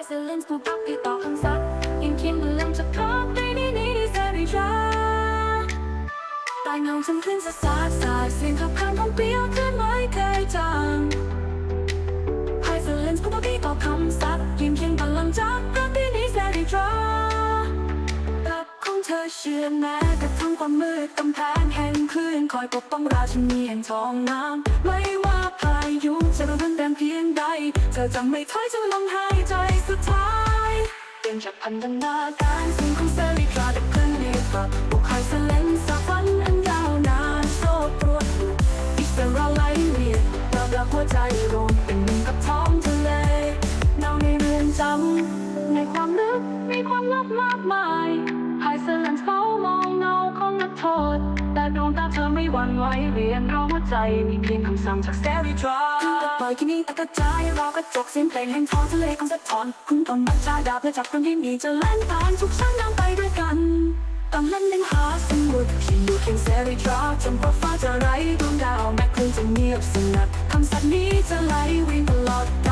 นส์ผู้พักที่ต่อคำสัตย์ยิ่งคิดเรื่องจะพบในนี้นี้ในเสรีจ้าใต้เงาฉันคลื่นสะสาดสายเสียงขับขางของเปรี้ยวเคลื่อนไหวเคยจางไฮเซเลนส์ผู้พักที่ต่อคำสัตย์ยิ่งคิดพลังจากพระที่นี้เสรีจ้ารักของเธอเชื่อแม้กระทั่งความมืดกำแพงแห่งคลื่นคอยปกป้องราชินีแห่งท้องน้ำไม่ ธอจะไม่ถอยจนลมหายใจสุดท้ายเป็นจากพันธนาการสิ่งของเสรีกลาดับเคลื่อนเรียบรับบุกไฮเซเลนสาฟันอันยาวนานโซ่ตรวจอิสราไหลเลียดเรารักหัวใจรวมเป็นหนึ่งกับท้องทะเลเนาในเรือนจำในความลึกมีความลับมากมายไฮเซเลนเฝ้ามองเงาของนักโทษ ดวงตาเธอไม่หวั่นไหวเรียนร้อหัวใจมีเพียงคำสั่งจากแซริทราปล่อยที่นี่อัตใจเรากระจกเสียงเพลงแห่งท้องทะเลของสะท้อนคุณต้นบัญชาดาบและจับเรื่องที่มีจะแล่นผ่านทุกสั้นนำไปด้วยกันตำแหน่งแห่งหาสมุดที่อยู่เพียงแซริทราจนกว่าฟ้าจะไร้ดวงดาวแม้คลื่นจะเงียบสงัดคำสัตย์นี้จะไหลวิ่งตลอด